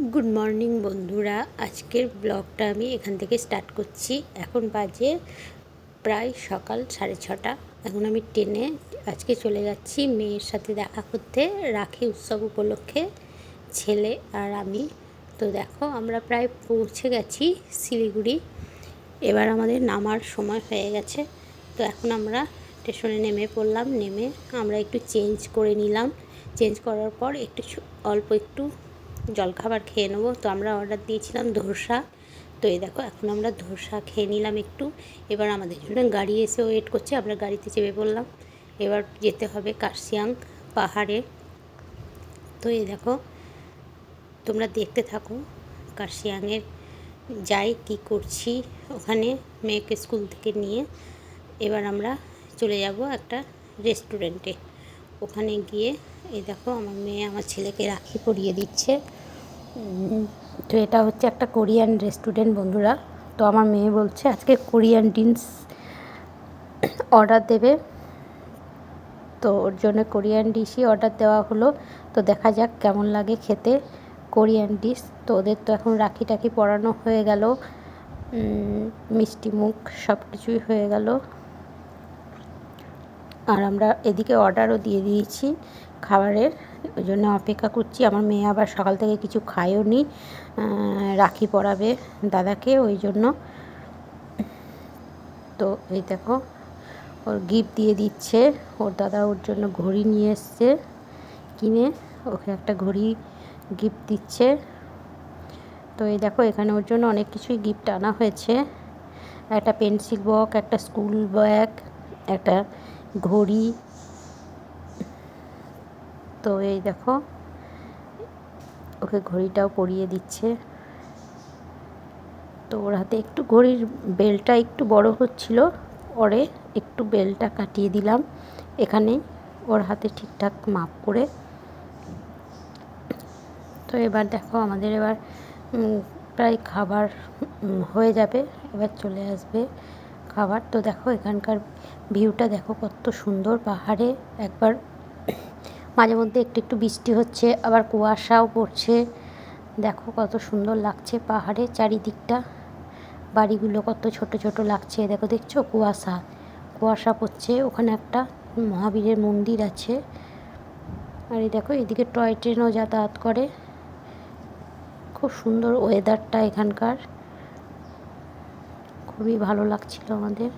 Good morning বন্ধুরা। আজকের ব্লগটা আমি এখান থেকে স্টার্ট করছি। এখন বাজে প্রায় সকাল সাড়ে ছটা। এখন আমি ট্রেনে আজকে চলে যাচ্ছি মেয়ের সাথে দেখা করতে, রাখি উৎসব উপলক্ষে, ছেলে আর আমি। তো দেখো, আমরা প্রায় পৌঁছে গেছি শিলিগুড়ি। এবার আমাদের নামার সময় হয়ে গেছে। তো এখন আমরা স্টেশনে নেমে পড়লাম। নেমে আমরা একটু চেঞ্জ করে নিলাম। চেঞ্জ করার পর একটু অল্প একটু জলখাবার খেয়ে নেব। তো আমরা অর্ডার দিয়েছিলাম ধোসা। তো এই দেখো, এখন আমরা ধোসা খেয়ে নিলাম একটু। এবার আমাদের জন্য গাড়ি এসে ওয়েট করছে, আমরা গাড়িতে চেপে পড়লাম। এবার যেতে হবে কার্শিয়াং পাহাড়ে। তো এই দেখো, তোমরা দেখতে থাকো কার্শিয়াংয়ের। যাই, কি করছি ওখানে মেয়েকে স্কুল থেকে নিয়ে। এবার আমরা চলে যাব একটা রেস্টুরেন্টে ওখানে গিয়ে, এই দেখো, আমার মেয়ে আমার ছেলেকে রাখি পরিয়ে দিচ্ছে। তো এটা হচ্ছে একটা কোরিয়ান রেস্টুরেন্ট, বন্ধুরা। তো আমার মেয়ে বলছে, আজকে কোরিয়ান ডিশ অর্ডার দেবে। তো ওর জন্য কোরিয়ান ডিশই অর্ডার দেওয়া হলো। তো দেখা যাক কেমন লাগে খেতে কোরিয়ান ডিশ। তো ওদের তো এখন রাখি টাকি পরানো হয়ে গেল। মিষ্টি মুখ সব কিছুই হয়ে গেল। আর আমরা এদিকে অর্ডারও দিয়ে দিয়েছি। খাবারের ওই জন্য অপেক্ষা করছি। আমার মেয়ে আবার সকাল থেকে কিছু খায়ও নি। রাখি পরাবে দাদাকে ওই জন্য। তো এই দেখো, ওর গিফট দিয়ে দিচ্ছে। ওর দাদা ওর জন্য ঘড়ি নিয়ে এসছে কিনে। ওকে একটা ঘড়ি গিফট দিচ্ছে। তো এই দেখো, এখানে ওর জন্য অনেক কিছুই গিফট আনা হয়েছে। একটা পেন্সিল বক্স একটা স্কুল ব্যাগ একটা ঘড়ি তো এই দেখো, ওকে ঘড়িটাও পরিয়ে দিচ্ছে। তো ওর হাতে একটু ঘড়ির বেলটা একটু বড় হচ্ছিল, পরে একটু বেলটা কাটিয়ে দিলাম। এখানে ওর হাতে ঠিকঠাক মাপ করে। তো এবার দেখো, আমাদের এবার প্রায় খাবার হয়ে যাবে। এবার চলে আসবে খাবার। তো দেখো, এখানকার ভিউটা দেখো কত সুন্দর। পাহাড়ে একবার মাঝে মধ্যে একটু একটু বৃষ্টি হচ্ছে, আবার কুয়াশাও পড়ছে। দেখো কত সুন্দর লাগছে পাহাড়ে চারিদিকটা। বাড়িগুলো কত ছোট ছোট লাগছে, দেখো দেখছ কুয়াশা। কুয়াশা পড়ছে, ওখানে একটা মহাবীরের মন্দির আছে। আর এই দেখো এদিকে টয় ট্রেনও যাতায়াত করে। খুব সুন্দর ওয়েদারটা এখানকার। খুবই ভালো লাগছিল আমাদের।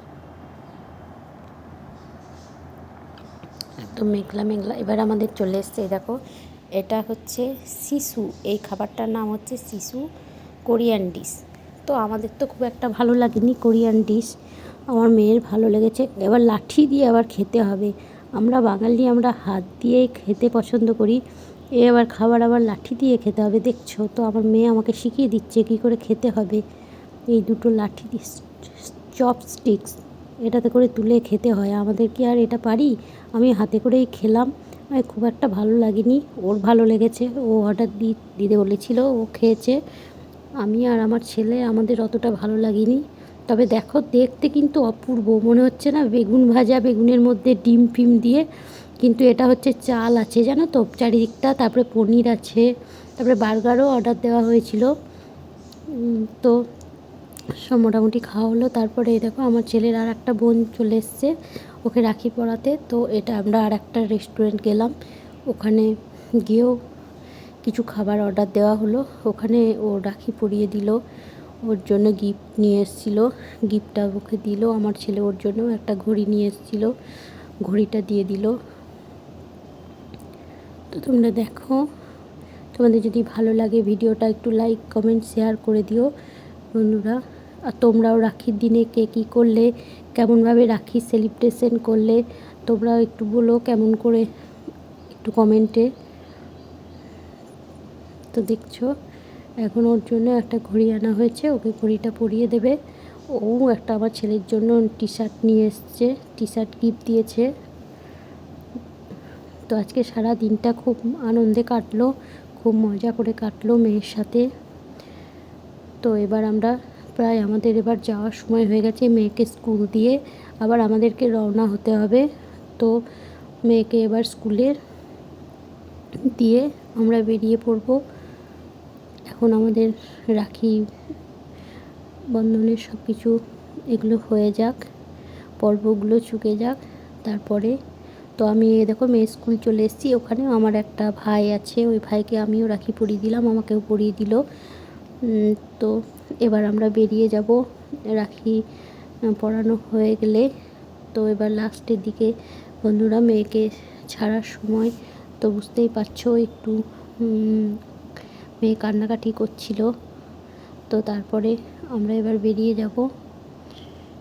একদম মেঘলা মেঘলা। এবার আমাদের চলে এসছে দেখো, এটা হচ্ছে শিশু। এই খাবারটার নাম হচ্ছে শিশু কোরিয়ান ডিশ। তো আমাদের তো খুব একটা ভালো লাগেনি কোরিয়ান ডিশ। আমার মেয়ের ভালো লেগেছে। এবার লাঠি দিয়ে আবার খেতে হবে। আমরা বাঙালি, আমরা হাত দিয়েই খেতে পছন্দ করি। এ আবার খাবার আবার লাঠি দিয়ে খেতে হবে, দেখছ? তো আমার মেয়ে আমাকে শিখিয়ে দিচ্ছে কী করে খেতে হবে। এই দুটো লাঠি দিয়ে, চপস্টিক্স, এটাতে করে তুলে খেতে হয়। আমাদের কি আর এটা পারি? আমি হাতে করেই খেলাম। আর খুব একটা ভালো লাগেনি। ওর ভালো লেগেছে। ও অর্ডার দি দিতে বলেছিল ও খেয়েছে। আমি আর আমার ছেলে আমাদের অতটা ভালো লাগেনি। তবে দেখো, দেখতে কিন্তু অপূর্ব। মনে হচ্ছে না বেগুন ভাজা, বেগুনের মধ্যে ডিম ফিম দিয়ে কিন্তু এটা হচ্ছে চাল আছে, জানো তো? চারিদিকটা, তারপরে পনির আছে, তারপরে বার্গারও অর্ডার দেওয়া হয়েছিল। তো সব মোটামুটি খাওয়া হলো। তারপরে এই দেখো আমার ছেলের আর একটা বোন চলে এসছে ওকে রাখি পড়াতে তো এটা আমরা আর একটা রেস্টুরেন্ট গেলাম। ওখানে গিয়েও কিছু খাবার অর্ডার দেওয়া হলো। ওখানে ও রাখি পরিয়ে দিল, ওর জন্য গিফট নিয়ে এসেছিল। গিফটটা ওকে দিল, আমার ছেলে ওর জন্য একটা ঘড়ি নিয়ে এসেছিল। ঘড়িটা দিয়ে দিল। তো তোমরা দেখো, তোমাদের যদি ভালো লাগে ভিডিওটা একটু লাইক কমেন্ট শেয়ার করে দিও বন্ধুরা। আর তোমরাও রাখির দিনে কে কী করলে, কেমনভাবে রাখি সেলিব্রেশন করলে, তোমরাও একটু বলো কেমন করে, একটু কমেন্টে তো দেখছ, এখন ওর জন্য একটা ঘড়ি আনা হয়েছে, ওকে ঘড়িটা পরিয়ে দেবে। ও একটা আমার ছেলের জন্য টি শার্ট নিয়ে এসছে টি শার্ট গিফট দিয়েছে। তো আজকে সারা দিনটা খুব আনন্দে কাটলো, খুব মজা করে কাটলো মেয়ের সাথে। তো এবার আমরা প্রায় আমাদের এবার যাওয়ার সময় হয়ে গেছে। মেয়েকে স্কুল দিয়ে আবার আমাদেরকে রওনা হতে হবে। তো মেয়েকে এবার স্কুলের দিয়ে আমরা বেরিয়ে পড়ব। এখন আমাদের রাখি বন্ধনের সব কিছু এগুলো হয়ে যাক, পর্বগুলো চুকে যাক। তারপরে তো আমি দেখো মেয়ে স্কুল চলে এসেছি। ওখানেও আমার একটা ভাই আছে। ওই ভাইকে আমিও রাখি পরিয়ে দিলাম। আমাকেও পরিয়ে দিল। তো এবার আমরা বেরিয়ে যাব। রাখি পরানো হয়ে গেলে। তো এবার লাস্টের দিকে বন্ধুরা, মেয়েকে ছাড়ার সময় তো বুঝতেই পারছ একটু মেয়ে কান্নাকাটি করছিল। তো তারপরে আমরা এবার বেরিয়ে যাব।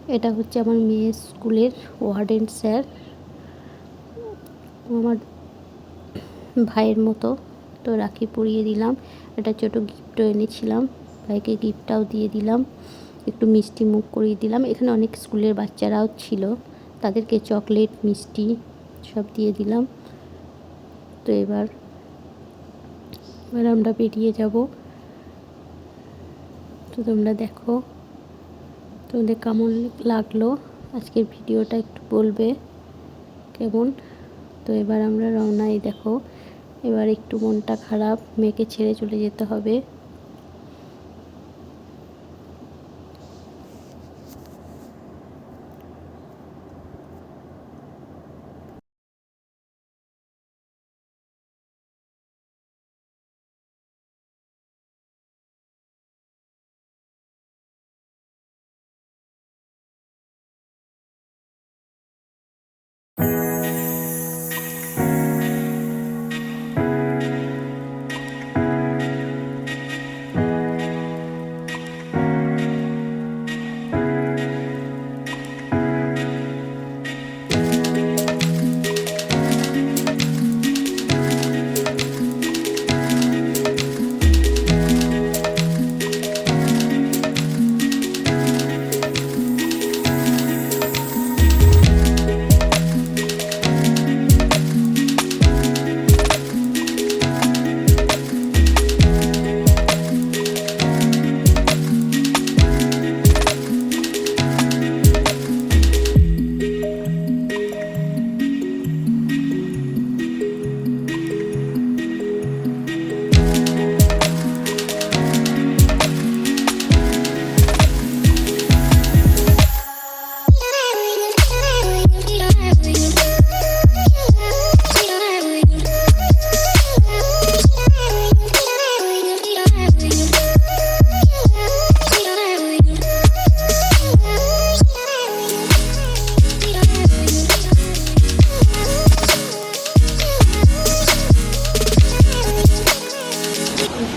এটা হচ্ছে আমার মেয়ের স্কুলের ওয়ার্ডেন স্যার। আমার ভাইয়ের মতো। তো রাখি পরিয়ে দিলাম। একটা ছোটো গিফটও এনেছিলাম। ভাইকে গিফটটাও দিয়ে দিলাম। একটু মিষ্টি মুখ করিয়ে দিলাম। এখানে অনেক স্কুলের বাচ্চারাও ছিল। তাদেরকে চকলেট, মিষ্টি সব দিয়ে দিলাম। তো এবার এবার আমরা বেরিয়ে যাব। তো তোমরা দেখো, তোমাদের কেমন লাগল? আজকের ভিডিওটা একটু বলবে কেমন? তো এবার আমরা রওনাই দেখো। এবার একটু মনটা খারাপ, মেয়েকে ছেড়ে চলে যেতে হবে।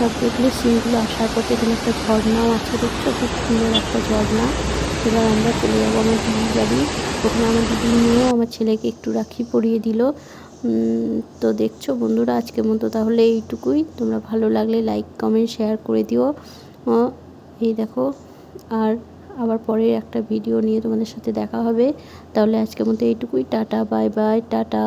সব দেখলে সিনগুলো আসার পথে এখানে একটা ঝর্ণাও আছে, দেখছ? খুব সুন্দর একটা ঝর্ণা। এবার আমরা চলে যাব আমার দিদির বাড়ি। ওখানে আমার দিদি নিয়েও আমার ছেলেকে একটু রাখি পরিয়ে দিল। তো দেখছ বন্ধুরা, আজকের মতো তাহলে এইটুকুই। তোমরা ভালো লাগলে লাইক, কমেন্ট, শেয়ার করে দিও। এই দেখো। আর আবার পরে একটা ভিডিও নিয়ে তোমাদের সাথে দেখা হবে। তাহলে আজকের মতো এইটুকুই। Tata, bye bye, tata.